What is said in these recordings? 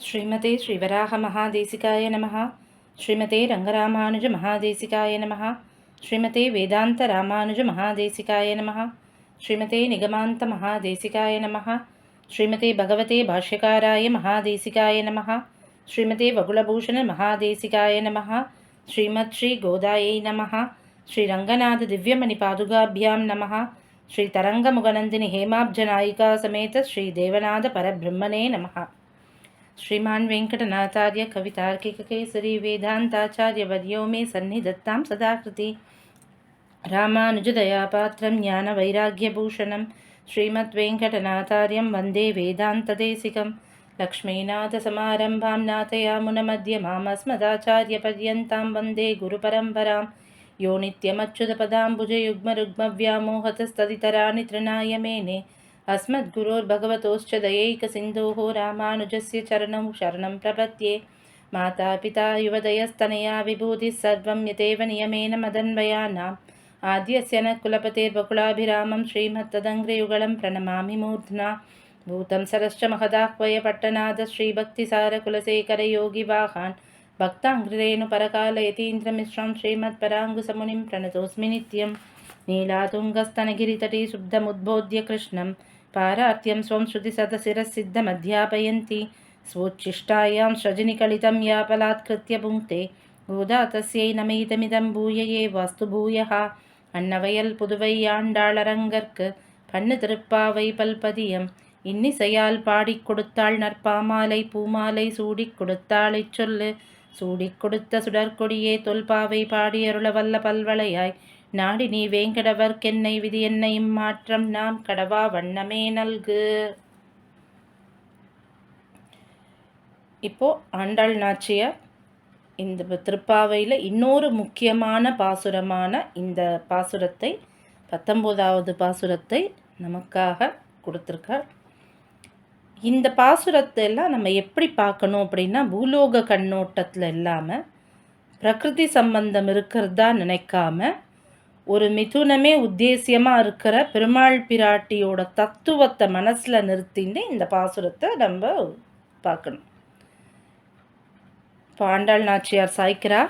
ஸ்ரீமதே ஸ்ரீவராக மகாதேசிகாய நமः ஸ்ரீமதே ரங்கராமானுஜ மகாதேசிகாய நமः ஸ்ரீமதே வேதாந்த ராமானுஜ மகாதேசிகாய நமः ஸ்ரீமதே நிகமாந்த மகாதேசிகாய நமः ஸ்ரீமதே பகவதே பாஷ்யகாராய மகாதேசிகாய நமः ஸ்ரீமதே வகுலபூஷண மகாதேசிகாய நமः ஸ்ரீமத் ஸ்ரீ கோதாயை நமः ஸ்ரீரங்கநாத திவ்யமணி பாதுகாபியாம் நமः ஸ்ரீ தரங்கமுகநந்தினி ஹேமாப்ஜநாயிகா சமேத ஸ்ரீ தேவநாத பரபிரம்மனே நமः श्रीमान् वेङ्कटनाथार्य कवितार्किककेसरी वेदान्ताचार्यवर्यो मे सन्निधत्तां सदाकृति। रामानुजदयापात्रं ज्ञानवैराग्यभूषणं श्रीमद्वेङ्कटनाथार्यं वन्दे वेदान्तदेशिकं। लक्ष्मीनाथसमारम्भां नाथयामुनमध्यमामस्मदाचार्यपर्यन्तां वन्दे गुरुपरम्परां। यो नित्यमच्युतपदाम्बुजयुग्मरुग्मव्यामोहतस्तदितराणि तृणाय मेने अस्मद्गुरोर्भगवतोश्च दयैकसिन्धोः रामानुजस्य चरणौ शरणं प्रपद्ये मातापिता युवदयस्तनया विभूतिः सर्वं यतेव नियमेन मदन्वयानाम् आद्यस्य न कुलपतेर्बकुलाभिरामं श्रीमत्तदङ्ग्रयुगलं प्रणमामि मूर्ध्ना भूतं सरश्च महदाह्वय पट्टनाद श्रीभक्तिसारकुलशेखरयोगिवाहान् भक्ताङ्घ्रिरेणुपरकालयतीन्द्रमिश्रं श्रीमत्पराङ्गुसमुनिं प्रणतोऽस्मि नित्यं नीलातुङ्गस्तनगिरितटी शुद्धमुद्बोध्य कृष्णं पारात्यं स्वं श्रुतिसतशिरसिद्धमध्यापयन्ति स्वोच्छिष्टायां सृजनिकलितं यापलात्कृत्य पुङ्क्ते गोदा तस्यै नमैदमिदं भूय ये वास्तु भूयः அன்னவயல் புதுவை ஆண்டாளரங்கற்கு பண்ணு திருப்பாவை பல்பதியம் இன்னிசையால் பாடிக் கொடுத்தாள் நற்பாமாலை பூமாலை சூடிக் கொடுத்தாளைச் சொல்லு சூடிக் கொடுத்த சுடற்கொடியே தொல்பாவை பாடியருள வல்ல பல்வளையாய் நாடி நீ வேங்கடவர்க்கென்னை விதி என்னையும் மாற்றம் நாம் கடவா வண்ணமே நல்கு. இப்போ ஆண்டாள் நாச்சியார் இந்த திருப்பாவையில் இன்னொரு முக்கியமான பாசுரமான இந்த பாசுரத்தை பத்தொம்போதாவது பாசுரத்தை நமக்காக கொடுத்துருக்கார். இந்த பாசுரத்தை எல்லாம் நம்ம எப்படி பார்க்கணும் அப்படின்னா பூலோக கண்ணோட்டத்தில் இல்லாமல் பிரகிருதி சம்பந்தம் இருக்கிறதா நினைக்காம ஒரு மிதுனமே உத்தேசியமாக இருக்கிற பெருமாள் பிராட்டியோட தத்துவத்தை மனசில் நிறுத்தின்னு இந்த பாசுரத்தை நம்ம பார்க்கணும். பாண்டாள் நாச்சியார் சாய்க்கிறா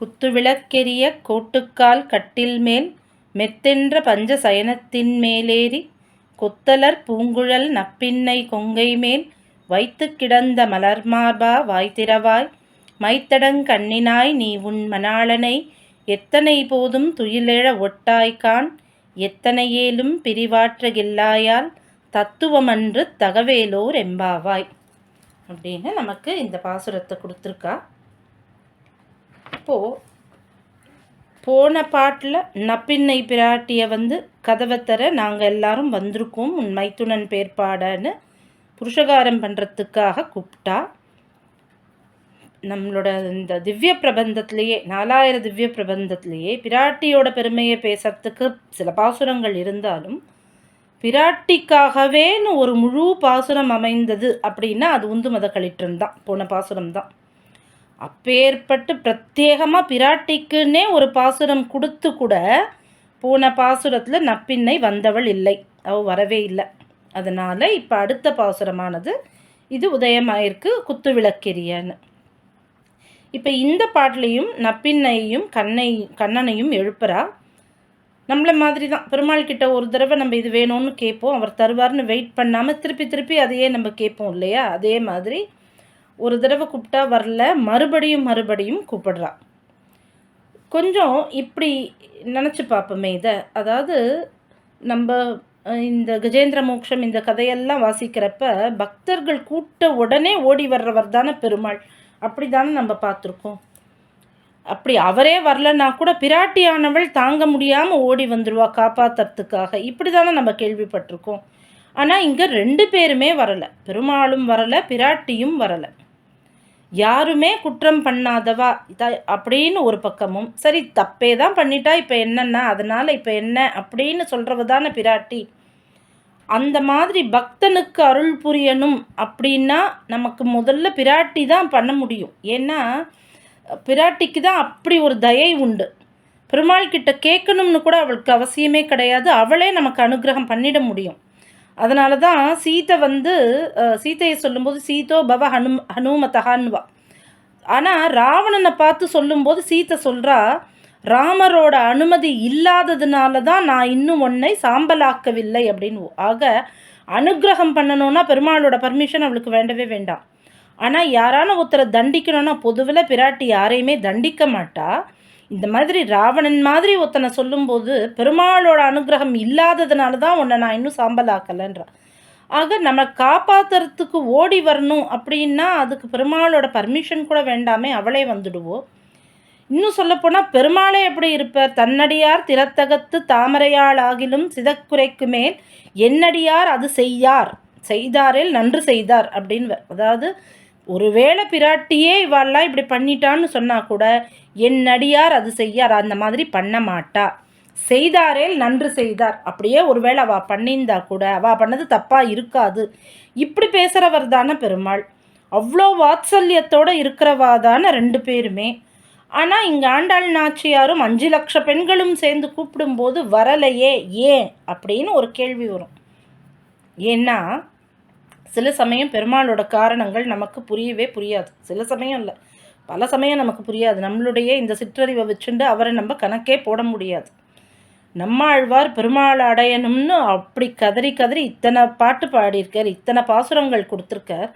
குத்து விளக்கெரிய கோட்டுக்கால் கட்டில் மேல் மெத்தென்ற பஞ்ச சயனத்தின் மேலேறி கொத்தலர் பூங்குழல் நப்பின்னை கொங்கை மேல் வைத்து கிடந்த மலர்மார்பா வாய்த்திரவாய் மைத்தடங் கண்ணினாய் நீ உன் மணாளனை எத்தனை போதும் துயிலெழ ஒட்டாய்கான்? எத்தனையேலும் பிரிவாற்றகில்லாயால் தத்துவமன்று தகவேலோர் எம்பாவாய். அப்படின்னு நமக்கு இந்த பாசுரத்தை கொடுத்துருக்கா. இப்போது போன பாட்டில் நப்பின்னை பிராட்டியை வந்து கதவை தர நாங்கள் எல்லாரும் வந்திருக்கோம் உன் மைத்துனன் பேர்பாடன்னு புருஷகாரம் பண்ணுறதுக்காக கூப்பிட்டா. நம்மளோட இந்த திவ்ய பிரபந்தத்திலேயே நாலாயிரம் திவ்ய பிரபந்தத்திலேயே பிராட்டியோட பெருமையை பேசுறதுக்கு சில பாசுரங்கள் இருந்தாலும் பிராட்டிக்காகவேன்னு ஒரு முழு பாசுரம் அமைந்தது அப்படின்னா அது உந்து மத களிற்றம் தான் போன பாசுரம் தான். அப்பேற்பட்டு பிரத்யேகமாக பிராட்டிக்குன்னே ஒரு பாசுரம் கொடுத்து கூட போன பாசுரத்தில் நப்பின்னை வந்தவள் இல்லை அவ வரவே இல்லை. அதனால் இப்போ அடுத்த பாசுரமானது இது உதயமாயிருக்கு குத்து விளக்கெரியன்னு இப்போ இந்த பாட்டிலையும் நப்பின்னையும் கண்ணை கண்ணனையும் எழுப்புறா. நம்மளை மாதிரி தான் பெருமாள் கிட்ட ஒரு தடவை நம்ம இது வேணும்னு கேட்போம். அவர் தருவார்னு வெயிட் பண்ணாமல் திருப்பி திருப்பி அதையே நம்ம கேட்போம் இல்லையா? அதே மாதிரி ஒரு தடவை கூப்பிட்டா வரல மறுபடியும் மறுபடியும் கூப்பிடுறா. கொஞ்சம் இப்படி நினச்சி பார்ப்போமே இதை. அதாவது நம்ம இந்த கஜேந்திர மோக்ஷம் இந்த கதையெல்லாம் வாசிக்கிறப்ப பக்தர்கள் கூட்ட உடனே ஓடி வர்றவர் தானே பெருமாள். அப்படி தானே நம்ம பார்த்துருக்கோம். அப்படி அவரே வரலன்னா கூட பிராட்டியானவள் தாங்க முடியாமல் ஓடி வந்துடுவா காப்பாற்றுறதுக்காக இப்படி தானே நம்ம கேள்விப்பட்டிருக்கோம். ஆனால் இங்கே ரெண்டு பேருமே வரலை. பெருமாளும் வரலை பிராட்டியும் வரலை. யாருமே குற்றம் பண்ணாதவா? அப்படின்னு ஒரு பக்கமும். சரி தப்பே தான் பண்ணிட்டா இப்போ என்னன்னா அதனால் இப்போ என்ன அப்படின்னு சொல்கிறவ தானே பிராட்டி. அந்த மாதிரி பக்தனுக்கு அருள் புரியணும் அப்படின்னா நமக்கு முதல்ல பிராட்டி தான் பண்ண முடியும். ஏன்னா பிராட்டிக்கு தான் அப்படி ஒரு தயை உண்டு. பெருமாள் கிட்ட கேட்கணும்னு கூட அவளுக்கு அவசியமே கிடையாது. அவளே நமக்கு அனுகிரகம் பண்ணிட முடியும். அதனால தான் சீத்தை வந்து சீத்தையை சீதையை சொல்லும்போது சீதோ பவ ஹனு ஹனுமதகான்வா ஆனால் ராவணனை பார்த்து சொல்லும்போது சீத்தை சொல்கிறா ராமரோட அனுமதி இல்லாததுனால தான் நான் இன்னும் உன்னை சாம்பலாக்கவில்லை அப்படின்னு. ஆக அனுக்கிரகம் பண்ணணும்னா பெருமாளோட பர்மிஷன் அவளுக்கு வேண்டவே வேண்டாம். ஆனால் யாரான ஒருத்தரை தண்டிக்கணும்னா பொதுவில் பிராட்டி யாரையுமே தண்டிக்க மாட்டா. இந்த மாதிரி ராவணன் மாதிரி ஒருத்தனை சொல்லும்போது பெருமாளோட அனுக்கிரகம் இல்லாததுனால தான் உன்னை நான் இன்னும் சாம்பலாக்கலைன்றான் ஆக நம்ம காப்பாற்றுறதுக்கு ஓடி வரணும் அப்படின்னா அதுக்கு பெருமாளோட பர்மிஷன் கூட வேண்டாமே அவளே வந்துடுவோம் இன்னும் சொல்லப்போனால் பெருமாளே எப்படி இருப்பார்? தன்னடியார் திறத்தகத்து தாமரையாள் ஆகிலும் சிதக்குறைக்கு மேல் என்னடியார் அது செய்யார்? செய்தாரில் நன்று செய்தார் அப்படின்னு அதாவது ஒருவேளை பிராட்டியே இவாள்லாம் இப்படி பண்ணிட்டான்னு சொன்னால் கூட என் அடியார் அது செய்யார் அந்த மாதிரி பண்ண மாட்டா. செய்தாரேல் நன்று செய்தார். அப்படியே ஒருவேளை அவ பண்ணியிருந்தா கூட அவ பண்ணது தப்பாக இருக்காது. இப்படி பேசுகிறவர் தானே பெருமாள். அவ்வளோ வாத்சல்யத்தோடு இருக்கிறவா தானே ரெண்டு பேருமே. ஆனால் இங்கே ஆண்டாள் நாச்சியாரும் அஞ்சு லட்ச பெண்களும் சேர்ந்து கூப்பிடும்போது வரலையே ஏன்? அப்படின்னு ஒரு கேள்வி வரும். ஏன்னா சில சமயம் பெருமாளோட காரணங்கள் நமக்கு புரியவே புரியாது. சில சமயம் இல்லை. பல சமயம் நமக்கு புரியாது. நம்மளுடைய இந்த சிற்றறிவை வச்சுண்டு அவரை நம்ம கணக்கே போட முடியாது. நம்மாழ்வார் பெருமாள் அடையணும்னு அப்படி கதறி கதறி இத்தனை பாட்டு பாடியிருக்கார் இத்தனை பாசுரங்கள் கொடுத்துருக்கார்.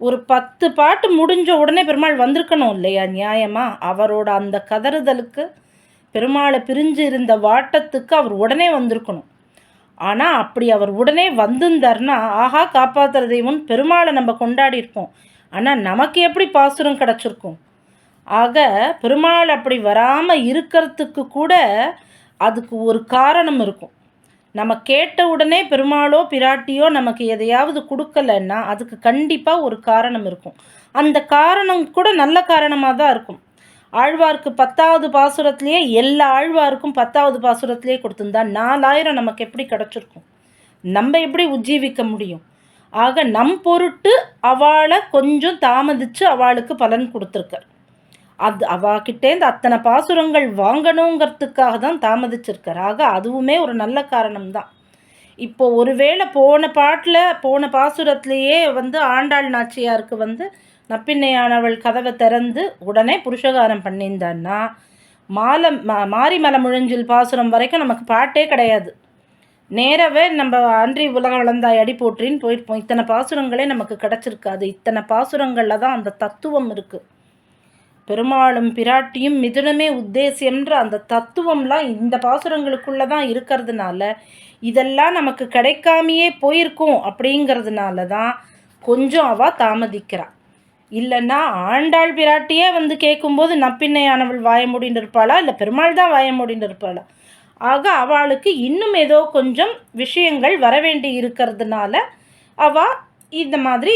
ஒரு பத்து பாட்டு முடிஞ்ச உடனே பெருமாள் வந்திருக்கணும் இல்லையா நியாயமாக அவரோட அந்த கதறுதலுக்கு பெருமாளை பிரிஞ்சு இருந்த வாட்டத்துக்கு அவர் உடனே வந்திருக்கணும். ஆனால் அப்படி அவர் உடனே வந்திருந்தார்னா ஆஹா காப்பாத்துற தெய்வம் பெருமாளை நம்ம கொண்டாடி இருப்போம். ஆனால் நமக்கு எப்படி பாசுரம் கிடச்சிருக்கும்? ஆக பெருமாள் அப்படி வராமல் இருக்கிறதுக்கு கூட அதுக்கு ஒரு காரணம் இருக்கும். நம்ம கேட்ட உடனே பெருமாளோ பிராட்டியோ நமக்கு எதையாவது கொடுக்கலன்னா அதுக்கு கண்டிப்பாக ஒரு காரணம் இருக்கும். அந்த காரணம் கூட நல்ல காரணமாக தான் இருக்கும். ஆழ்வார்க்கு பத்தாவது பாசுரத்திலேயே எல்லா ஆழ்வாருக்கும் பத்தாவது பாசுரத்திலேயே கொடுத்துருந்தா நாலாயிரம் நமக்கு எப்படி கிடச்சிருக்கும்? நம்ம எப்படி உஜ்ஜீவிக்க முடியும்? ஆக நம் பொருட்டு அவளை கொஞ்சம் தாமதித்து அவளுக்கு பலன் கொடுத்துருக்கார். அது அவாக்கிட்டேருந்து அத்தனை பாசுரங்கள் வாங்கணுங்கிறதுக்காக தான் தாமதிச்சிருக்கார். ஆக அதுவுமே ஒரு நல்ல காரணம் தான் இப்போ ஒருவேளை போன பாட்டில் போன பாசுரத்திலேயே வந்து ஆண்டாள் நாச்சியாருக்கு வந்து நப்பின்னையானவள் கதவை திறந்து உடனே புருஷகாரம் பண்ணியிருந்தான்னா மாலை மா மாரிமலை முழஞ்சில் பாசுரம் வரைக்கும் நமக்கு பாட்டே கிடையாது. நேரவே நம்ம அன்றி உலக வளர்ந்தாய் அடி போற்றின்னு போயிருப்போம் இத்தனை பாசுரங்களே நமக்கு கிடச்சிருக்காது. இத்தனை பாசுரங்களில் தான் அந்த தத்துவம் இருக்குது பெருமாளும் பிராட்டியும் மிதுனமே உத்தேசியம்ன்ற அந்த தத்துவம்லாம் இந்த பாசுரங்களுக்குள்ளே தான் இருக்கிறதுனால இதெல்லாம் நமக்கு கிடைக்காமையே போயிருக்கும் அப்படிங்கிறதுனால தான் கொஞ்சம் அவள் தாமதிக்கிறா. இல்லைன்னா ஆண்டாள் பிராட்டியே வந்து கேட்கும்போது நப்பின்னையானவள் வாய முடின்னு இருப்பாளா? இல்லை பெருமாள் தான் வாய மூடின்னு இருப்பாளா? ஆக அவளுக்கு இன்னும் ஏதோ கொஞ்சம் விஷயங்கள் வர வேண்டி இருக்கிறதுனால அவ இந்த மாதிரி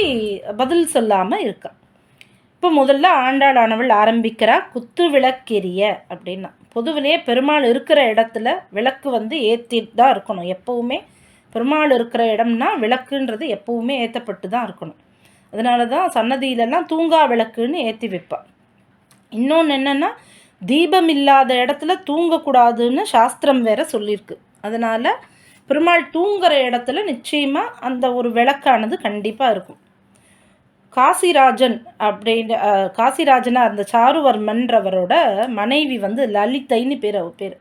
பதில் சொல்லாமல் இருக்கா. இப்போ முதல்ல ஆண்டாளானவள் ஆரம்பிக்கிறா குத்து விளக்கெரிய அப்படின்னா. பொதுவிலே பெருமாள் இருக்கிற இடத்துல விளக்கு வந்து ஏற்றிட்டு தான் இருக்கணும். எப்போவுமே பெருமாள் இருக்கிற இடம்னா விளக்குன்றது எப்போவுமே ஏற்றப்பட்டு தான் இருக்கணும். அதனால தான் சன்னதியிலலாம் தூங்கா விளக்குன்னு ஏற்றி வைப்பாள் இன்னொன்று என்னென்னா தீபம் இல்லாத இடத்துல தூங்கக்கூடாதுன்னு சாஸ்திரம் வேற சொல்லியிருக்கு. அதனால் பெருமாள் தூங்குற இடத்துல நிச்சயமாக அந்த ஒரு விளக்கானது கண்டிப்பாக இருக்கும். காசிராஜன் அப்படின்னு காசிராஜனாக இருந்த அந்த சாருவர்மன்றவரோட மனைவி வந்து லலிதைன்னு பேர் அவ பேர்.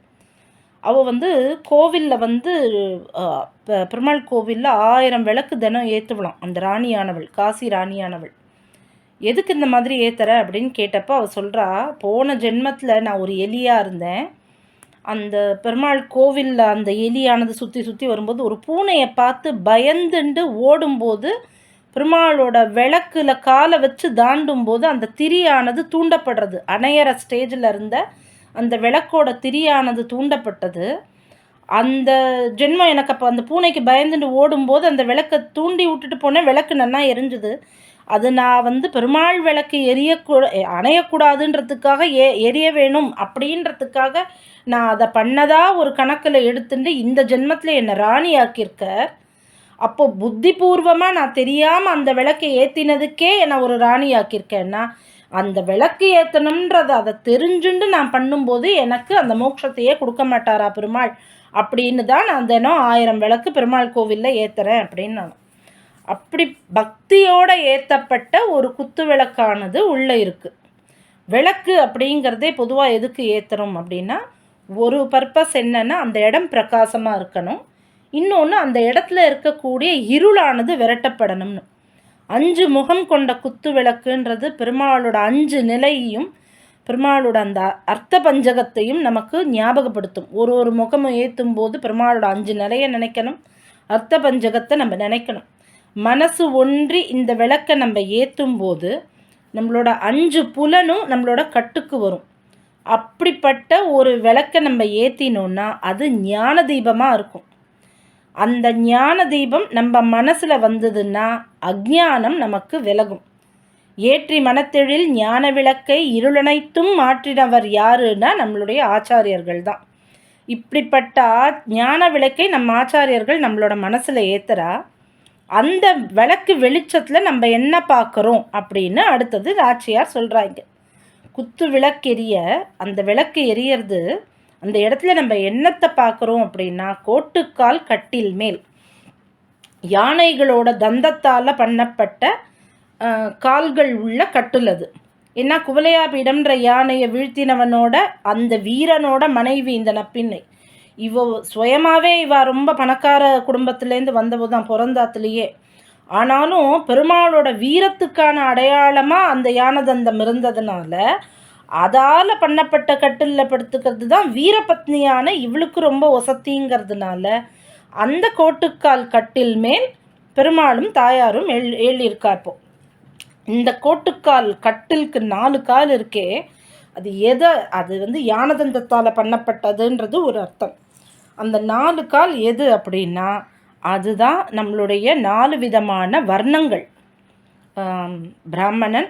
அவள் வந்து கோவிலில் வந்து பெருமாள் கோவிலில் ஆயிரம் விளக்கு தினம் ஏற்றுவலாம் அந்த ராணியானவள் காசி ராணியானவள். எதுக்கு இந்த மாதிரி ஏற்றுற அப்படின்னு கேட்டப்போ அவள் சொல்கிறா போன ஜென்மத்தில் நான் ஒரு எலியாக இருந்தேன். அந்த பெருமாள் கோவிலில் அந்த எலியானது சுற்றி சுற்றி வரும்போது ஒரு பூனையை பார்த்து பயந்துண்டு ஓடும்போது பெருமாளோட விளக்குல காலை வச்சு தாண்டும் போது அந்த திரியானது தூண்டப்படுறது. அணையற ஸ்டேஜில் இருந்த அந்த விளக்கோட திரியானது தூண்டப்பட்டது. அந்த ஜென்மம் எனக்கு அப்போ அந்த பூனைக்கு பயந்துட்டு ஓடும்போது அந்த விளக்கை தூண்டி விட்டுட்டு போனேன். விளக்கு நல்லா எரிஞ்சுது. அது நான் வந்து பெருமாள் விளக்கு எரியக்கூ அணையக்கூடாதுன்றதுக்காக ஏ எரிய வேணும் அப்படின்றதுக்காக நான் அதை பண்ணதாக ஒரு கணக்கில் எடுத்துட்டு இந்த ஜென்மத்தில் என்னை ராணி அப்போது அப்போ புத்திபூர்வமாக நான் தெரியாமல் அந்த விளக்கை ஏற்றினதுக்கே என்னை ஒரு ராணியாக்கியிருக்கேன்னா அந்த விளக்கு ஏற்றணுன்றதை அதை தெரிஞ்சுண்டு நான் பண்ணும்போது எனக்கு அந்த மோட்சத்தையே கொடுக்க மாட்டாரா பெருமாள்? அப்படின்னு தான் நான் தினம் ஆயிரம் விளக்கு பெருமாள் கோவிலில் ஏற்றுறேன் அப்படின்னு நான். அப்படி பக்தியோடு ஏற்றப்பட்ட ஒரு குத்து விளக்கானது உள்ளே இருக்குது விளக்கு அப்படிங்கிறதே பொதுவாக எதுக்கு ஏற்றுறோம் அப்படின்னா ஒரு பர்பஸ் என்னென்னா அந்த இடம் பிரகாசமாக இருக்கணும். இன்னொன்று அந்த இடத்துல இருக்கக்கூடிய இருளானது விரட்டப்படணும்னு. அஞ்சு முகம் கொண்ட குத்து விளக்குன்றது பெருமாளோட அஞ்சு நிலையையும் பெருமாளோட அந்த அர்த்த பஞ்சகத்தையும் நமக்கு ஞாபகப்படுத்தும். ஒரு ஒரு முகமும் ஏற்றும் போது பெருமாளோட அஞ்சு நிலையை நினைக்கணும் அர்த்த பஞ்சகத்தை நம்ம நினைக்கணும். மனசு ஒன்றி இந்த விளக்கை நம்ம ஏற்றும் போது நம்மளோட அஞ்சு புலனும் நம்மளோட கட்டுக்கு வரும். அப்படிப்பட்ட ஒரு விளக்கை நம்ம ஏற்றினோன்னா அது ஞான தீபமாக இருக்கும். அந்த ஞான தீபம் நம்ம மனசில் வந்ததுன்னா அக்ஞானம் நமக்கு விலகும். ஏற்றி மனத்தெழில் ஞான விளக்கை இருளனைத்தும் மாற்றினவர் யாருன்னா நம்மளுடைய ஆச்சாரியர்கள் தான். இப்படிப்பட்ட ஞான விளக்கை நம்ம ஆச்சாரியர்கள் நம்மளோட மனசில் ஏற்றுறா அந்த விளக்கு வெளிச்சத்தில் நம்ம என்ன பார்க்குறோம் அப்படின்னு அடுத்தது ராச்சியார் சொல்கிறாங்க குத்து விளக்கெரிய அந்த விளக்கு எரியறது அந்த இடத்துல நம்ம என்னத்தை பார்க்குறோம் அப்படின்னா கோட்டுக்கால் கட்டில் மேல். யானைகளோட தந்தத்தால் பண்ணப்பட்ட கால்கள் உள்ள கட்டுல் அது ஏன்னா குவலையாபீடம்ன்ற யானையை வீழ்த்தினவனோட அந்த வீரனோட மனைவி இந்த நப்பின்னை. இவ சுயமாகவே இவ ரொம்ப பணக்கார குடும்பத்துலேருந்து வந்தவ தான் பிறந்தாத்துலேயே. ஆனாலும் பெருமாளோட வீரத்துக்கான அடையாளமாக அந்த யானதந்தம் இருந்ததுனால அதால் பண்ணப்பட்ட கட்டிலில் படுத்துக்கிறது தான் வீரபத்னியான இவளுக்கு ரொம்ப ஒசத்திங்கிறதுனால அந்த கோட்டுக்கால் கட்டில் மேல் பெருமாளும் தாயாரும் எழ் எழுதியிருக்காப்போ இந்த கோட்டுக்கால் கட்டிலுக்கு நாலு கால் இருக்கே அது எதை அது வந்து யானதந்தத்தால் பண்ணப்பட்டதுன்றது ஒரு அர்த்தம். அந்த நாலு கால் எது அப்படின்னா அதுதான் நம்மளுடைய நாலு விதமான வர்ணங்கள். பிராமணன்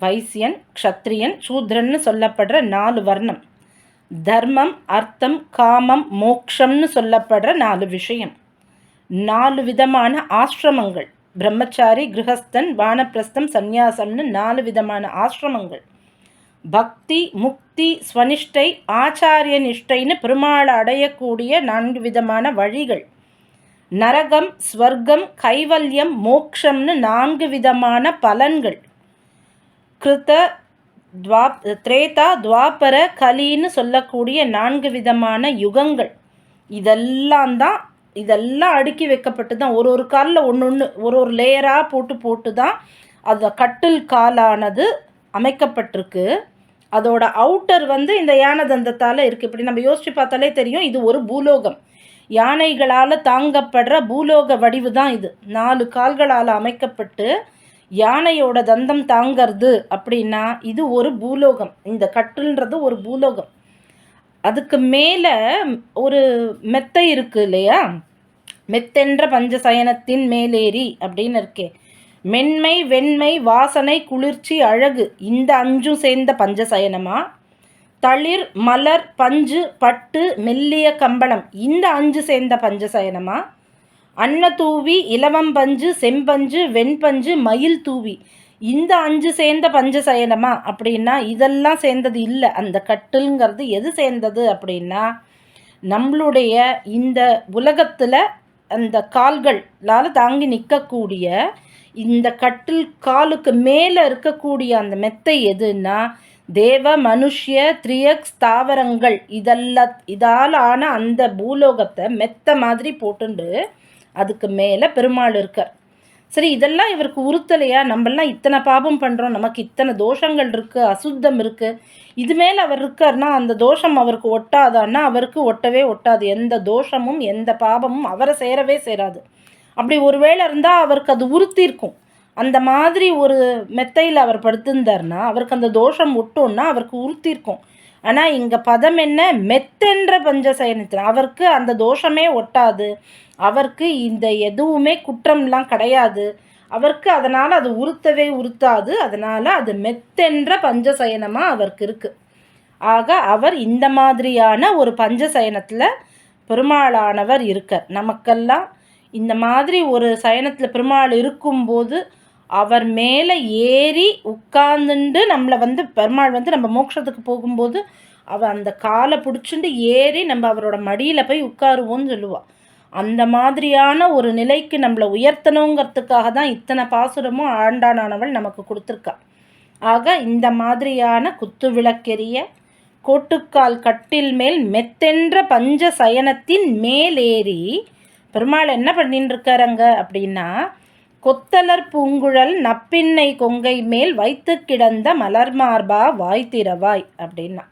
வைசியன் க்ஷத்ரியன் சூத்ரன்னு சொல்லப்படுற நாலு வர்ணம். தர்மம் அர்த்தம் காமம் மோக்ஷம்னு சொல்லப்படுற நாலு விஷயம். நாலு விதமான ஆசிரமங்கள். பிரம்மச்சாரி கிரகஸ்தன் வானப்பிரஸ்தம் சந்நியாசம்னு நாலு விதமான ஆசிரமங்கள். பக்தி முக்தி ஸ்வனிஷ்டை ஆச்சாரிய நிஷ்டைன்னு பெருமாள் அடையக்கூடிய நான்கு விதமான வழிகள். நரகம் ஸ்வர்க்கம் கைவல்யம் மோக்ஷம்னு நான்கு விதமான பலன்கள். கிருத்த துவா திரேதா துவாபர கலின்னு சொல்லக்கூடிய நான்கு விதமான யுகங்கள். இதெல்லாம் தான் இதெல்லாம் அடுக்கி வைக்கப்பட்டு தான் ஒரு ஒரு காலில் ஒன்று ஒன்று ஒரு ஒரு லேயராக போட்டு போட்டு தான் அந்த கட்டில் காலானது அமைக்கப்பட்டிருக்கு. அதோட அவுட்டர் வந்து இந்த யானை தந்தத்தால் இருக்குது இப்படி நம்ம யோசித்து பார்த்தாலே தெரியும் இது ஒரு பூலோகம். யானைகளால் தாங்கப்படுற பூலோக வடிவு தான் இது. நாலு கால்களால் அமைக்கப்பட்டு யானையோட தந்தம் தாங்கிறது அப்படின்னா இது ஒரு பூலோகம். இந்த கட்டுன்றது ஒரு பூலோகம். அதுக்கு மேலே ஒரு மெத்தை இருக்குது இல்லையா? மெத்தென்ற பஞ்சசயனத்தின் மேலேறி அப்படின்னு இருக்கே. மென்மை வெண்மை வாசனை குளிர்ச்சி அழகு இந்த அஞ்சும் சேர்ந்த பஞ்சசயனமா? தளிர் மலர் பஞ்சு பட்டு மெல்லிய கம்பளம் இந்த அஞ்சு சேர்ந்த பஞ்சசயனமா? அன்னதூவி இலவம் பஞ்சு செம்பஞ்சு வெண்பஞ்சு மயில் தூவி இந்த அஞ்சு சேர்ந்த பஞ்சசயனமா அப்படின்னா இதெல்லாம் சேர்ந்தது இல்லை. அந்த கட்டுங்கிறது எது சேர்ந்தது அப்படின்னா நம்மளுடைய இந்த உலகத்தில் அந்த கால்களால் தாங்கி நிற்கக்கூடிய இந்த கட்டில் காலுக்கு மேலே இருக்கக்கூடிய அந்த மெத்தை எதுன்னா தேவ மனுஷ்ய த்ரியக் ஸ்தாவரங்கள். இதெல்லாம் இதால் ஆன அந்த பூலோகத்தை மெத்த மாதிரி போட்டுண்டு அதுக்கு மேலே பெருமாள் இருக்கார். சரி இதெல்லாம் இவருக்கு உறுத்தலையா? நம்மெல்லாம் இத்தனை பாபம் பண்ணுறோம் நமக்கு இத்தனை தோஷங்கள் இருக்குது அசுத்தம் இருக்குது இது மேலே அவர் இருக்கார்னா அந்த தோஷம் அவருக்கு ஒட்டாதான்னா அவருக்கு ஒட்டவே ஒட்டாது. எந்த தோஷமும் எந்த பாபமும் அவரை சேரவே சேராது. அப்படி ஒரு வேளை இருந்தால் அவருக்கு அது உறுத்திருக்கும் அந்த மாதிரி ஒரு மெத்தையில் அவர் படுத்திருந்தார்னா அவருக்கு அந்த தோஷம் ஒட்டோன்னா அவருக்கு உறுத்திருக்கும் ஆனால் இங்கே பதம் என்ன? மெத்தென்ற பஞ்சசயனத்தில் அவருக்கு அந்த தோஷமே ஒட்டாது. அவருக்கு இந்த எதுவுமே குற்றம்லாம் கிடையாது. அவருக்கு அதனால் அது உறுத்தவே உறுத்தாது. அதனால் அது மெத்தென்ற பஞ்சசயனமாக அவருக்கு இருக்குது ஆக அவர் இந்த மாதிரியான ஒரு பஞ்சசயனத்தில் பெருமாளானவர் இருக்கார். நமக்கெல்லாம் இந்த மாதிரி ஒரு சயனத்தில் பெருமாள் இருக்கும்போது அவர் மேலே ஏறி உட்கார்ந்துண்டு நம்மளை வந்து பெருமாள் வந்து நம்ம மோட்சத்துக்கு போகும்போது அவள் அந்த காலை பிடிச்சிட்டு ஏறி நம்ம அவரோட மடியில் போய் உட்காருவோன்னு சொல்லுவாள் அந்த மாதிரியான ஒரு நிலைக்கு நம்மளை உயர்த்தணுங்கிறதுக்காக தான் இத்தனை பாசுரமும் ஆண்டானானவள் நமக்கு கொடுத்துருக்கா. ஆக இந்த மாதிரியான குத்து விளக்கெரிய கோட்டுக்கால் கட்டில் மேல் மெத்தென்ற பஞ்ச சயனத்தின் மேலேறி பெருமாள் என்ன பண்ணின்னு இருக்காருங்க அப்படின்னா கொத்தலர் பூங்குழல் நப்பின்னை கொங்கை மேல் வைத்து கிடந்த மலர் மார்பா வாய் திறவாய் அப்படின்னா.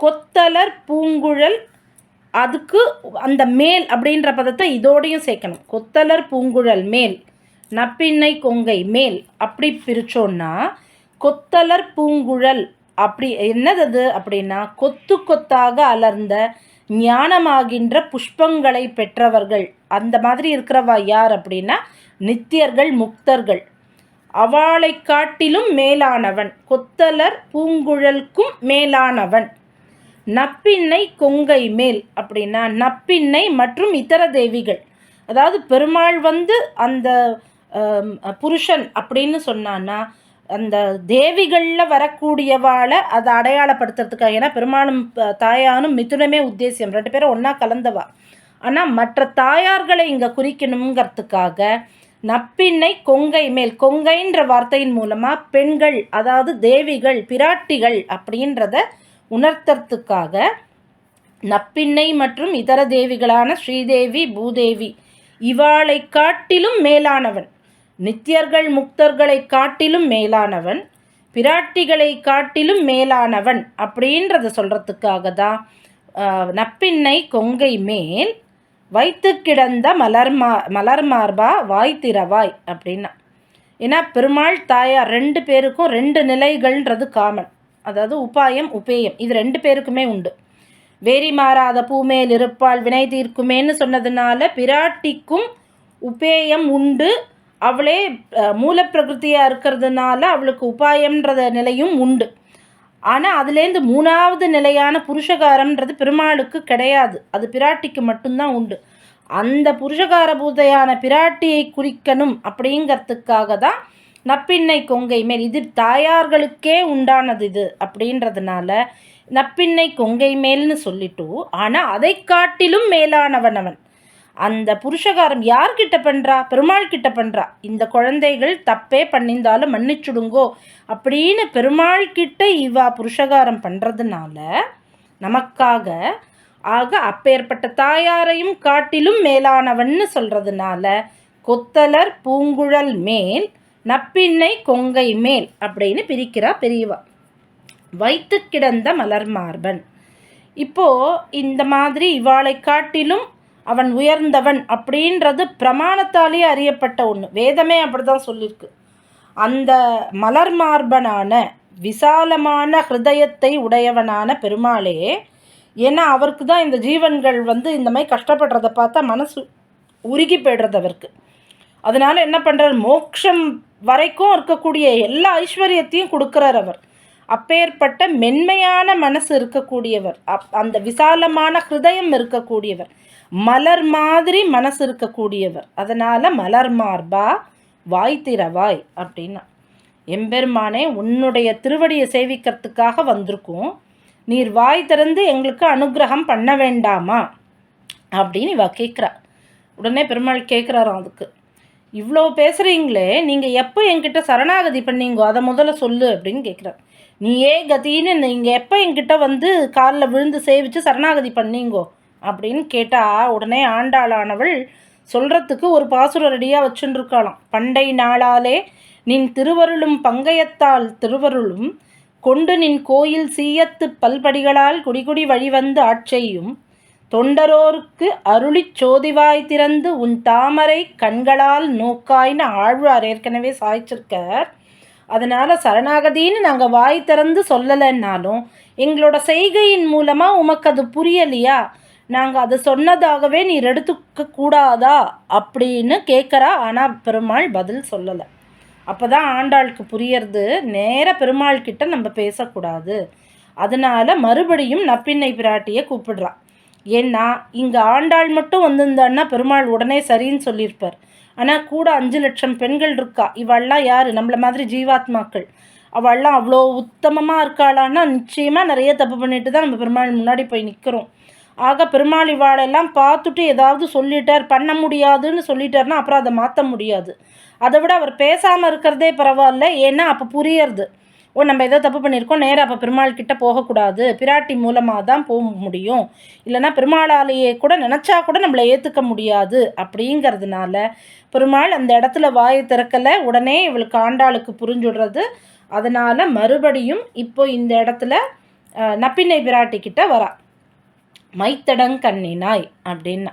கொத்தலர் பூங்குழல் அதுக்கு அந்த மேல் அப்படின்ற பதத்தை இதோடையும் சேர்க்கணும். கொத்தலர் பூங்குழல் மேல் நப்பின்னை கொங்கை மேல் அப்படி பிரித்தோன்னா கொத்தலர் பூங்குழல் அப்படி என்னது அது அப்படின்னா கொத்து கொத்தாக அலர்ந்த ஞானமாகின்ற புஷ்பங்களை பெற்றவர்கள் அந்த மாதிரி இருக்கிறவா யார் அப்படின்னா நித்தியர்கள் முக்தர்கள். அவளை காட்டிலும் மேலானவன். கொத்தலர் பூங்குழலுக்கும் மேலானவன். நப்பின்னை கொங்கை மேல் அப்படின்னா நப்பின்னை மற்றும் இதர தேவிகள். அதாவது பெருமாள் வந்து அந்த புருஷன் அப்படின்னு சொன்னான்னா அந்த தேவிகளில் வரக்கூடியவாளை அதை அடையாளப்படுத்துறதுக்காக. ஏன்னா பெருமாளும் தாயானும் மிதுனமே உத்தேசியம். ரெண்டு பேரும் ஒன்றா கலந்தவா. ஆனால் மற்ற தாயார்களை இங்கே குறிக்கணுங்கிறதுக்காக நப்பின்னை கொங்கை மேல் கொங்கைன்ற வார்த்தையின் மூலமாக பெண்கள் அதாவது தேவிகள் பிராட்டிகள் அப்படின்றத உணர்த்துறதுக்காக நப்பின்னை மற்றும் இதர தேவிகளான ஸ்ரீதேவி பூதேவி இவாளை காட்டிலும் மேலானவன். நித்தியர்கள் முக்தர்களை காட்டிலும் மேலானவன். பிராட்டிகளை காட்டிலும் மேலானவன் அப்படின்றத சொல்கிறதுக்காக தான் நப்பின்னை கொங்கை மேல் வைத்து கிடந்த மலர்மா மலர்மார்பா வாய் திறவாய் அப்படின்னா. ஏன்னா பெருமாள் தாயார் ரெண்டு பேருக்கும் ரெண்டு நிலைகள்ன்றது காமன் அதாவது உபாயம் உபேயம். இது ரெண்டு பேருக்குமே உண்டு. வேரி மாறாத பூமேல் இருப்பாள் வினை தீர்க்குமேன்னு சொன்னதுனால பிராட்டிக்கும் உபேயம் உண்டு. அவளே மூலப்பிரகிருத்தியாக இருக்கிறதுனால அவளுக்கு உபாயம்ன்றத நிலையும் உண்டு. ஆனால் அதுலேருந்து மூணாவது நிலையான புருஷகாரம்ன்றது பெருமாளுக்கு கிடையாது. அது பிராட்டிக்கு மட்டும்தான் உண்டு. அந்த புருஷகார பூதையான பிராட்டியை குறிக்கணும் அப்படிங்கிறதுக்காக தான் நப்பின்னை கொங்கை மேல் இது தாயார்களுக்கே உண்டானது இது அப்படின்றதுனால நப்பின்னை கொங்கை மேல்னு சொல்லிட்டு ஆனால் அதை காட்டிலும் மேலானவன் அவன். அந்த புருஷகாரம் யார்கிட்ட பண்ணுறா பெருமாள் கிட்ட பண்ணுறா இந்த குழந்தைகள் தப்பே பண்ணியிருந்தாலும் மன்னிச்சுடுங்கோ. அப்படின்னு பெருமாள் கிட்ட இவா புருஷகாரம் பண்ணுறதுனால நமக்காக ஆக அப்பேற்பட்ட தாயாரையும் காட்டிலும் மேலானவன்னு சொல்கிறதுனால கொத்தலர் பூங்குழல் மேல் நப்பின்னை கொங்கை மேல் அப்படின்னு பிரிக்கிறா பெரியவா. வைத்து கிடந்த மலர் மார்பன். இப்போ இந்த மாதிரி இவாளை காட்டிலும் அவன் உயர்ந்தவன் அப்படின்றது பிரமாணத்தாலேயே அறியப்பட்ட ஒன்று வேதமே அப்படிதான் சொல்லியிருக்கு அந்த மலர் மார்பனான விசாலமான ஹிருதயத்தை உடையவனான பெருமாளே ஏன்னா அவருக்கு தான் இந்த ஜீவன்கள் வந்து இந்த மாதிரி கஷ்டப்படுறத பார்த்தா மனசு உருகி போய்டுறது அவருக்கு. அதனால் என்ன பண்ணுறார் மோக்ஷம் வரைக்கும் இருக்கக்கூடிய எல்லா ஐஸ்வர்யத்தையும் கொடுக்குறார் அவர். அப்பேற்பட்ட மென்மையான மனசு இருக்கக்கூடியவர். அப் அந்த விசாலமான ஹிருதயம் இருக்கக்கூடியவர். மலர் மாதிரி மனசு இருக்கக்கூடியவர். அதனால் மலர் மார்பா வாய் திறவாய் அப்படின்னா. எம்பெருமானே உன்னுடைய திருவடியை சேவிக்கிறதுக்காக வந்திருக்கும். நீர் வாய் திறந்து எங்களுக்கு அனுகிரகம் பண்ண வேண்டாமா? அப்படின்னு இவ கேட்குறா உடனே பெருமாள் கேட்குறாராம் அதுக்கு. இவ்வளோ பேசுகிறீங்களே நீங்கள் எப்போ என்கிட்ட சரணாகதி பண்ணீங்கோ அதை முதல்ல சொல்லு அப்படின்னு கேட்குறாரு நீ ஏ கத்தின்னு நீங்கள் எப்போ என்கிட்ட வந்து காலில் விழுந்து சேவித்து சரணாகதி பண்ணீங்கோ? அப்படின்னு கேட்டால் உடனே ஆண்டாளானவள் சொல்கிறதுக்கு ஒரு பாசுரம் ரெடியாக வச்சுருக்காளாம். பண்டை நாளாலே நின் திருவருளும் பங்கயத்தால் திருவருளும் கொண்டு நின் கோயில் சீயத்து பல்படிகளால் குடிகுடி வழிவந்து ஆட்செய்யும். தொண்டரோருக்கு அருளிச் சோதிவாய் திறந்து உன் தாமரை கண்களால் நோக்காய்னு ஆழ்வார் ஏற்கனவே சாய்ச்சிருக்கார். அதனால் சரணாகதின்னு நாங்கள் வாய் திறந்து சொல்லலைன்னாலும் எங்களோட செய்கையின் மூலமாக உமக்கு அது புரியலையா? நாங்கள் அதை சொன்னதாகவே நீர் எடுத்துக்க கூடாதா? அப்படின்னு கேட்குறா ஆனால் பெருமாள் பதில் சொல்லலை. அப்போ தான் ஆண்டாளுக்கு புரியறது. நேர பெருமாள் கிட்ட நம்ம பேசக்கூடாது. அதனால் மறுபடியும் நப்பின்னை பிராட்டியை கூப்பிடுறா. ஏன்னா இங்கே ஆண்டாள் மட்டும் வந்திருந்தான்னா பெருமாள் உடனே சரின்னு சொல்லியிருப்பார். ஆனால் கூட அஞ்சு லட்சம் பெண்கள் இருக்கா? இவள்லாம் யார்? நம்மள மாதிரி ஜீவாத்மாக்கள். அவள்லாம் அவ்வளோ உத்தமமாக இருக்காளான்னா நிச்சயமாக நிறைய தப்பு பண்ணிட்டு தான் நம்ம பெருமாள் முன்னாடி போய் நிற்கிறோம் ஆக பெருமாள் இவாளெல்லாம் பார்த்துட்டு ஏதாவது சொல்லிட்டார் பண்ண முடியாதுன்னு சொல்லிட்டார்னா அப்புறம் அதை மாற்ற முடியாது. அதை விட அவர் பேசாமல் இருக்கிறதே பரவாயில்ல ஏன்னா அப்போ புரியறது. ஓ நம்ம ஏதோ தப்பு பண்ணியிருக்கோம் நேராக அப்போ பெருமாள் கிட்டே போகக்கூடாது. பிராட்டி மூலமாக தான் போக முடியும். இல்லைன்னா பெருமாளாலேயே கூட நினச்சா கூட நம்மளை ஏற்றுக்க முடியாது. அப்படிங்கிறதுனால பெருமாள் அந்த இடத்துல வாயை திறக்கலை. உடனே இவளுக்கு ஆண்டாளுக்கு புரிஞ்சுடுறது. அதனால் மறுபடியும் இப்போ இந்த இடத்துல நப்பிண்ணை பிராட்டி கிட்ட வரா. மைத்தடங்கண்ணினாய் அப்படின்னா.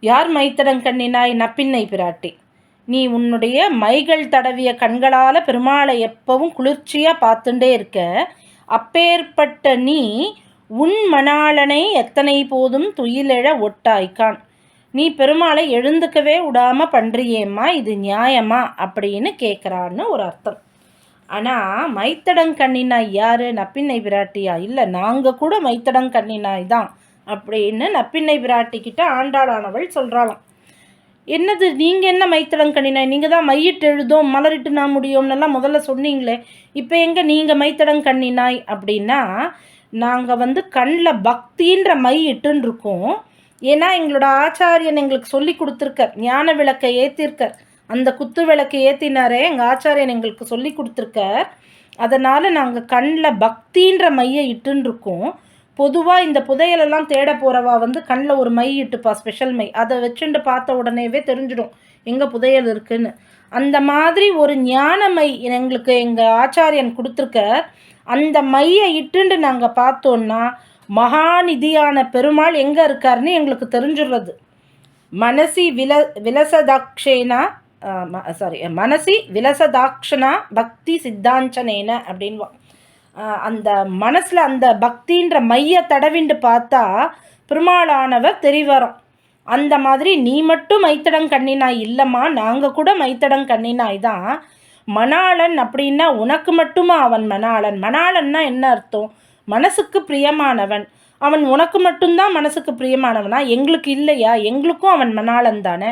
யார் மைத்தடங்கண்ணினாய்? நப்பின்னை பிராட்டி. நீ உன்னுடைய மைகள் தடவிய கண்களால் பெருமாளை எப்பவும் குளிர்ச்சியாக பார்த்துட்டே இருக்க. அப்பேற்பட்ட நீ உன் மணாளனை எத்தனை போதும் துயிலெழ ஒட்டாய்க்கான். நீ பெருமாளை எழுந்துக்கவே விடாம பண்ணுறியேம்மா இது நியாயமா? அப்படின்னு கேட்குறான்னு ஒரு அர்த்தம். ஆனால் மைத்தடங்கண்ணினாய் யார்? நப்பின்னை பிராட்டியா? இல்லை நாங்கள் கூட மைத்தடங்கண்ணினாய் தான். அப்படின்னு நப்பிண்ணை பிராட்டிக்கிட்ட ஆண்டாளானவள் சொல்கிறாளாம் என்னது நீங்கள் என்ன மைத்தடங்கண்ணினாய் நீங்கள் தான் மையிட்டு எழுதும் மலரிட்டு நான் முடியும்னெல்லாம் முதல்ல சொன்னீங்களே இப்போ எங்கே நீங்கள் மைத்தடங்கண்ணினாய் அப்படின்னா நாங்கள் வந்து கண்ணில் பக்தின்ற மை இட்டுன்னு இருக்கோம் ஏன்னா எங்களோட ஆச்சாரியன் எங்களுக்கு சொல்லி கொடுத்துருக்கார் ஞான விளக்கை ஏற்றிருக்கார் அந்த குத்து விளக்கை ஏற்றினாரே எங்கள் ஆச்சாரியன் எங்களுக்கு சொல்லி கொடுத்துருக்கார். அதனால் நாங்கள் கண்ணில் பக்தின்ற மையை இட்டுன்னு இருக்கோம் பொதுவாக இந்த புதையலெல்லாம் தேட போகிறவா வந்து கண்ணில் ஒரு மை இட்டுப்பா ஸ்பெஷல் மை. அதை வச்சுட்டு பார்த்த உடனேவே தெரிஞ்சிடும் எங்கே புதையல் இருக்குன்னு. அந்த மாதிரி ஒரு ஞான மை எங்களுக்கு எங்கள் ஆச்சாரியன் கொடுத்துருக்க அந்த மையை இட்டுண்டு நாங்கள் பார்த்தோன்னா மகாநிதியான பெருமாள் எங்கே இருக்காருன்னு எங்களுக்கு தெரிஞ்சிடுறது. மனசி வில விலசதாக்ஷேனா சாரி மனசி விலசதாக்ஷனா பக்தி சித்தாஞ்சனேன அப்படின்வா அந்த மனசில் அந்த பக்தின்ற மைய தடவிண்டு பார்த்தா பெருமாளானவர் தெரிவரும். அந்த மாதிரி நீ மட்டும் மைத்தடம் கண்ணினாய் இல்லைம்மா நாங்கள் கூட மைத்தடம் கண்ணினாய் தான். மணாளன் அப்படின்னா உனக்கு மட்டுமா அவன் மணாளன்? மணாளன்னா என்ன அர்த்தம்? மனசுக்கு பிரியமானவன். அவன் உனக்கு மட்டும்தான் மனசுக்கு பிரியமானவனா? எங்களுக்கு இல்லையா? எங்களுக்கும் அவன் மணாளன் தானே?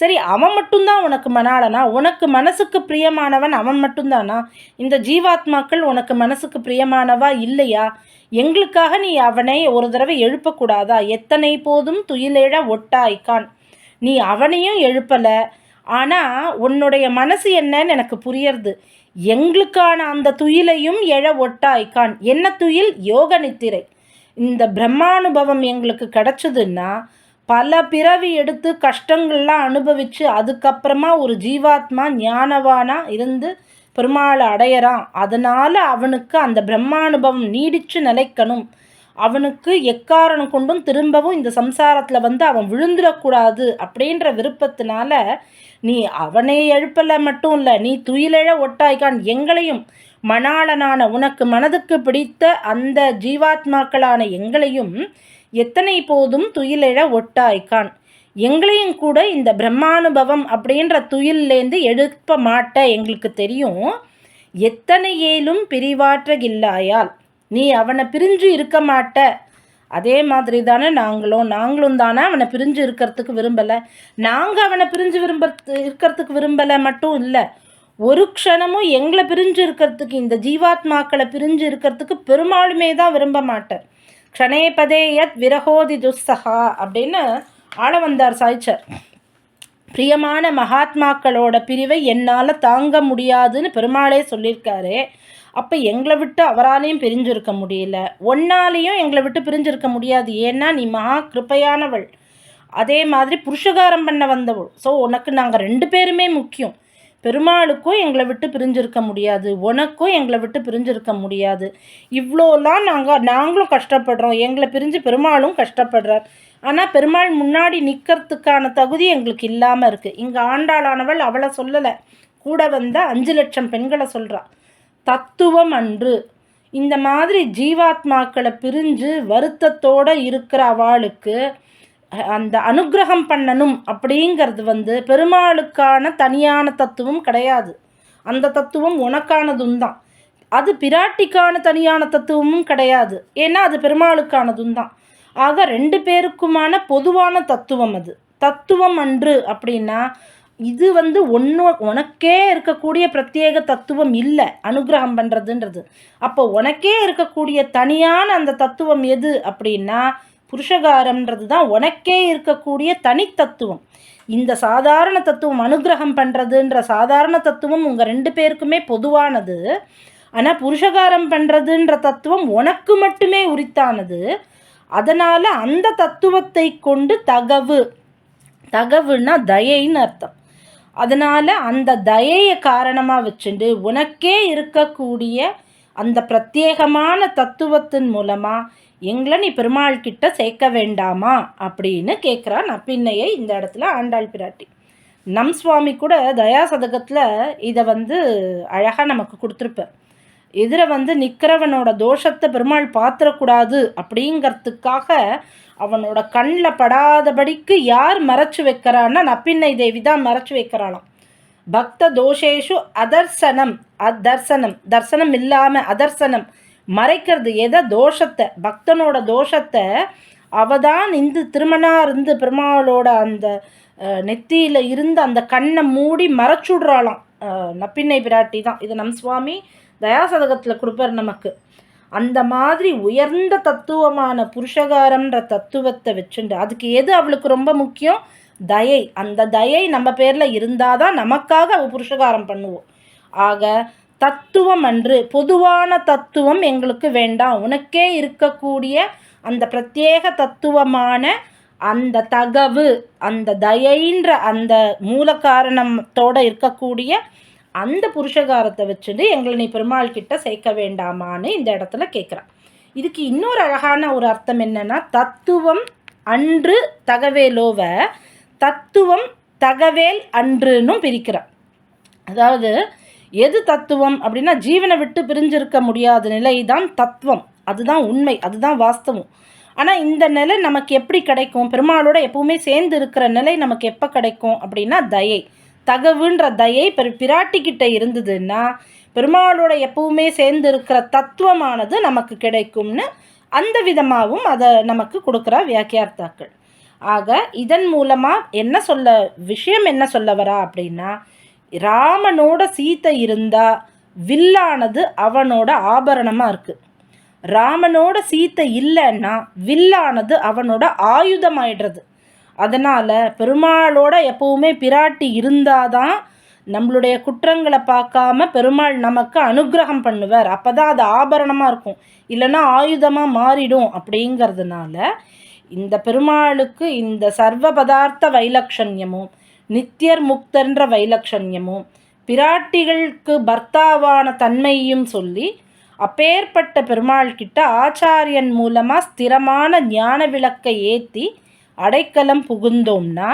சரி அவன் மட்டும்தான் உனக்கு மணாளனா? உனக்கு மனசுக்கு பிரியமானவன் அவன் மட்டும்தானா? இந்த ஜீவாத்மாக்கள் உனக்கு மனசுக்கு பிரியமானவா இல்லையா? எங்களுக்காக நீ அவனை ஒரு தடவை எழுப்பக்கூடாதா? எத்தனை போதும் துயிலேழ ஒட்டாய்க்கான் நீ அவனையும் எழுப்பலை. ஆனால் உன்னுடைய மனசு என்னன்னு எனக்கு புரியறது. எங்களுக்கான அந்த துயிலையும் எழ ஒட்டாய்க்கான் என்ன துயில்? யோக நித்திரை இந்த பிரம்மானுபவம் எங்களுக்கு கிடச்சதுன்னா பல பிறவி எடுத்து கஷ்டங்கள்லாம் அனுபவித்து அதுக்கப்புறமா ஒரு ஜீவாத்மா ஞானவானாக இருந்து பெருமாளை அடையிறான். அதனால் அவனுக்கு அந்த பிரம்மானுபவம் நீடித்து நிலைக்கணும். அவனுக்கு எக்காரணம் கொண்டும் திரும்பவும் இந்த சம்சாரத்தில் வந்து அவன் விழுந்துடக்கூடாது அப்படின்ற விருப்பத்தினால நீ அவனை எழுப்பல மட்டும் இல்லை நீ துயிலெழ ஒட்டாய்க்கான் எங்களையும் மணாளனான உனக்கு மனதுக்கு பிடித்த அந்த ஜீவாத்மாக்களான எங்களையும் எத்தனை போதும் துயிலெழ ஒட்டாய்க்கான்? எங்களையும் கூட இந்த பிரம்மானுபவம் அப்படின்ற துயில்லேருந்து எழுப்ப மாட்ட எங்களுக்கு தெரியும். எத்தனை ஏலும் பிரிவாற்றகில்லாயால் நீ அவனை பிரிஞ்சு இருக்க மாட்ட. அதே மாதிரி தானே நாங்களும் நாங்களும் தானே அவனை பிரிஞ்சு இருக்கிறதுக்கு விரும்பலை. நாங்கள் அவனை பிரிஞ்சு விரும்ப இருக்கிறதுக்கு விரும்பலை மட்டும் இல்லை. ஒரு க்ஷணமும் எங்களை பிரிஞ்சு இருக்கிறதுக்கு இந்த ஜீவாத்மாக்களை பிரிஞ்சு இருக்கிறதுக்கு பெருமாளுமே தான் விரும்ப மாட்டேன் க்ஷணேபதே யத் விரகோதி துஸ்ஸகா அப்படின்னு ஆள வந்தார் சாய்ச்சர். பிரியமான மகாத்மாக்களோட பிரிவை என்னால் தாங்க முடியாதுன்னு பெருமாளே சொல்லியிருக்காரு. அப்போ எங்களை விட்டு அவராலையும் பிரிஞ்சிருக்க முடியல. ஒன்னாலேயும் எங்களை விட்டு பிரிஞ்சிருக்க முடியாது. ஏன்னா நீ மகா கிருப்பையானவள். அதே மாதிரி புருஷகாரம் பண்ண வந்தவள். ஸோ உனக்கு நாங்கள் ரெண்டு பேருமே முக்கியம். பெருமாளுக்கும் எங்களை விட்டு பிரிஞ்சிருக்க முடியாது. உனக்கும் எங்களை விட்டு பிரிஞ்சிருக்க முடியாது. இவ்வளோலாம் நாங்கள் நாங்களும் கஷ்டப்படுறோம். எங்களை பிரிஞ்சு பெருமாளும் கஷ்டப்படுறார். ஆனால் பெருமாள் முன்னாடி நிற்கிறதுக்கான தகுதி எங்களுக்கு இல்லாமல் இருக்குது இங்கே ஆண்டாளானவள் அவளை சொல்லலை. கூட வந்த அஞ்சு லட்சம் பெண்களை சொல்கிறாள் தத்துவம் அன்று. இந்த மாதிரி ஜீவாத்மாக்களை பிரிஞ்சு வருத்தத்தோடு இருக்கிற அவளுக்கு அந்த அனுக்கிரகம் பண்ணணும் அப்படிங்கிறது வந்து பெருமாளுக்கான தனியான தத்துவம் கிடையாது. அந்த தத்துவம் உனக்கானதும் தான். அது பிராட்டிக்கான தனியான தத்துவமும் கிடையாது. ஏன்னா அது பெருமாளுக்கானதும் தான். ஆக ரெண்டு பேருக்குமான பொதுவான தத்துவம் அது. தத்துவம் அன்று அப்படின்னா இது வந்து ஒன்று உனக்கே இருக்கக்கூடிய பிரத்யேக தத்துவம் இல்லை அனுகிரகம் பண்ணுறதுன்றது அப்போ உனக்கே இருக்கக்கூடிய தனியான அந்த தத்துவம் எது அப்படின்னா புருஷகாரம்ன்றது தான் உனக்கே இருக்கக்கூடிய தனித்தத்துவம். இந்த சாதாரண தத்துவம் அனுகிரகம் பண்ணுறதுன்ற சாதாரண தத்துவம் உங்கள் ரெண்டு பேருக்குமே பொதுவானது. ஆனால் புருஷகாரம் பண்ணுறதுன்ற தத்துவம் உனக்கு மட்டுமே உரித்தானது. அதனால் அந்த தத்துவத்தை கொண்டு தகவு. தகவுன்னா தயைன்னு அர்த்தம். அதனால் அந்த தயையை காரணமாக வச்சுட்டு உனக்கே இருக்கக்கூடிய அந்த பிரத்யேகமான தத்துவத்தின் மூலமாக எங்களை நீ பெருமாள் கிட்ட சேர்க்க வேண்டாமா? அப்படின்னு கேட்குறா நப்பின்னையை இந்த இடத்துல ஆண்டாள் பிராட்டி. நம் சுவாமி கூட தயா சதகத்தில் இதை வந்து அழகாக நமக்கு கொடுத்துருப்பேன் எதிர வந்து நிற்கிறவனோட தோஷத்தை பெருமாள் பாத்திரக்கூடாது அப்படிங்கிறதுக்காக அவனோட கண்ணில் படாதபடிக்கு யார் மறைச்சு வைக்கிறான்னா நப்பின்னை தேவி தான் மறைச்சு வைக்கிறாளாம். பக்த தோஷேஷு அதர்சனம் அதர்சனம் தர்சனம் இல்லாமல் அதர்சனம் மறைக்கிறது. எதை? தோஷத்தை. பக்தனோட தோஷத்தை அவ தான் இந்து திருமணா இருந்து பெருமாளோட அந்த நெத்தியில் இருந்து அந்த கண்ணை மூடி மறைச்சுடுறாளாம். நப்பின்னை பிராட்டி தான். இது நம் சுவாமி தயாசதகத்தில் கொடுப்பார் நமக்கு. அந்த மாதிரி உயர்ந்த தத்துவமான புருஷகாரம்ன்ற தத்துவத்தை வச்சுண்டு அதுக்கு எது அவளுக்கு ரொம்ப முக்கியம்? தயை. அந்த தயை நம்ம பேரில் இருந்தால் தான் நமக்காக அவள் புருஷகாரம் பண்ணுவோம் ஆக தத்துவம் அன்று பொதுவான தத்துவம் எங்களுக்கு வேண்டாம் உனக்கே இருக்கக்கூடிய அந்த பிரத்யேக தத்துவமான அந்த தகவு அந்த தயைன்ற அந்த மூல காரணத்தோடு இருக்கக்கூடிய அந்த புருஷகாரத்தை வச்சுட்டு எங்களை நீ பெருமாள் கிட்ட சேர்க்க வேண்டாமான்னு இந்த இடத்துல கேட்குறான் இதுக்கு இன்னொரு அழகான ஒரு அர்த்தம் என்னன்னா தத்துவம் அன்று தகவேலோவ தத்துவம் தகவேல் அன்றுன்னும் பிரிக்கிறான். அதாவது எது தத்துவம் அப்படின்னா ஜீவனை விட்டு பிரிஞ்சிருக்க முடியாத நிலை தான் தத்துவம். அதுதான் உண்மை அதுதான் வாஸ்தவம். ஆனால் இந்த நிலை நமக்கு எப்படி கிடைக்கும்? பெருமாளோட எப்பவுமே சேர்ந்து இருக்கிற நிலை நமக்கு எப்போ கிடைக்கும் அப்படின்னா தயை. தகவுன்ற தயை பெரு பிராட்டிக்கிட்ட இருந்ததுன்னா பெருமாளோட எப்பவுமே சேர்ந்து இருக்கிற தத்துவமானது நமக்கு கிடைக்கும்னு அந்த விதமாகவும் அதை நமக்கு கொடுக்குறா வியாக்கியார்த்தாக்கள். ஆக இதன் மூலமாக என்ன சொல்ல விஷயம் என்ன சொல்ல வரா அப்படின்னா ராமனோட சீத்தை இருந்தால் வில்லானது அவனோட ஆபரணமாக இருக்குது ராமனோட சீத்தை இல்லைன்னா வில்லானது அவனோட ஆயுதமாயிடுறது. அதனால் பெருமாளோட எப்போவுமே பிராட்டி இருந்தாதான் நம்மளுடைய குற்றங்களை பார்க்காம பெருமாள் நமக்கு அனுகிரகம் பண்ணுவார். அப்போ தான் அது ஆபரணமாக இருக்கும். இல்லைன்னா ஆயுதமாக மாறிடும் அப்படிங்கிறதுனால இந்த பெருமாளுக்கு இந்த சர்வ பதார்த்த வைலக்ஷண்யமும் நித்தியர் முக்தன்ற வைலக்ஷண்யமும் பிராட்டிகளுக்கு பர்த்தாவான தன்மையும் சொல்லி அப்பேற்பட்ட பெருமாள் கிட்ட ஆச்சாரியன் மூலமாக ஸ்திரமான ஞான விளக்கை ஏற்றி அடைக்கலம் புகுந்தோம்னா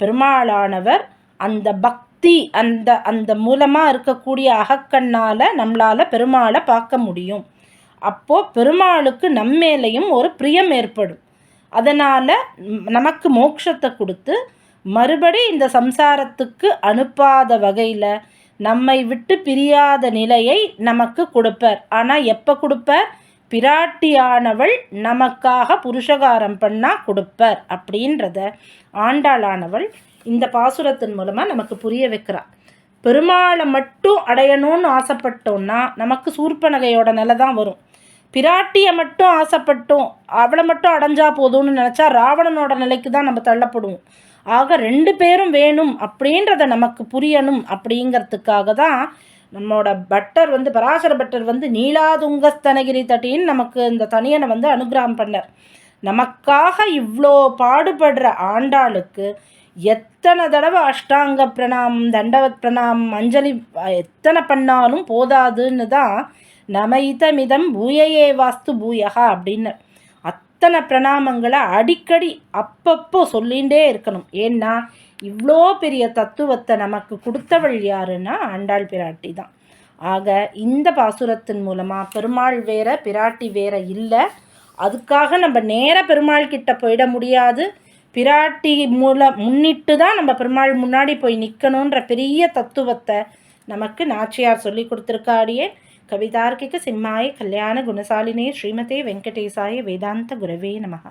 பெருமாளானவர் அந்த பக்தி அந்த அந்த மூலமாக இருக்கக்கூடிய அகக்கண்ணால் நம்மளால் பெருமாளை பார்க்க முடியும். அப்போது பெருமாளுக்கு நம்மேலையும் ஒரு பிரியம் ஏற்படும். அதனால் நமக்கு மோட்சத்தை கொடுத்து மறுபடி இந்த சம்சாரத்துக்கு அனுப்பாத வகையில் நம்மை விட்டு பிரியாத நிலையை நமக்கு கொடுப்பார். ஆனால் எப்போ கொடுப்பார்? பிராட்டியானவள் நமக்காக புருஷகாரம் பண்ணால் கொடுப்பர் அப்படின்றத ஆண்டாளானவள் இந்த பாசுரத்தின் மூலமாக நமக்கு புரிய வைக்கிறாள் பெருமாளை மட்டும் அடையணும்னு ஆசைப்பட்டோம்னா நமக்கு சூர்பனகையோட நிலை தான் வரும். பிராட்டியை மட்டும் ஆசைப்பட்டோம் அவளை மட்டும் அடைஞ்சா போதும்னு நினச்சா ராவணனோட நிலைக்கு தான் நம்ம தள்ளப்படுவோம். ஆக ரெண்டு பேரும் வேணும் அப்படின்றத நமக்கு புரியணும் அப்படிங்கிறதுக்காக தான் நம்மளோட பட்டர் வந்து பராசர பட்டர் வந்து நீலாதுங்கஸ்தனகிரி தட்டின்னு நமக்கு இந்த தனியனை வந்து அனுகிரகம் பண்ணார். நமக்காக இவ்வளோ பாடுபடுற ஆண்டாளுக்கு எத்தனை தடவை அஷ்டாங்க பிரணாம் தண்டவத் பிரணாம் அஞ்சலி எத்தனை பண்ணாலும் போதாதுன்னு தான் நமைதமிதம் பூயையே வாஸ்து பூயகா அப்படின்னு அத்தனை பிரணாமங்களை அடிக்கடி அப்பப்போ சொல்லிகிட்டே இருக்கணும். ஏன்னா இவ்வளோ பெரிய தத்துவத்தை நமக்கு கொடுத்தவள் யாருன்னா ஆண்டாள் பிராட்டி தான். ஆக இந்த பாசுரத்தின் மூலமாக பெருமாள் வேற பிராட்டி வேற இல்லை. அதுக்காக நம்ம நேர பெருமாள் கிட்ட போயிட முடியாது. பிராட்டி மூலம் முன்னிட்டு தான் நம்ம பெருமாள் முன்னாடி போய் நிற்கணுன்ற பெரிய தத்துவத்தை நமக்கு நாச்சியார் சொல்லி கொடுத்துருக்காடியே. ಕವಿತಾರ್ಕಿಕ ಸಿಂಹಾಯ ಕಲ್ಯಾಣ ಗುಣಸಾಲಿನೇ ಶ್ರೀಮತೆ ವೆಂಕಟೇಶಾಯ ವೇದಾಂತ ಗುರವೇ ನಮಃ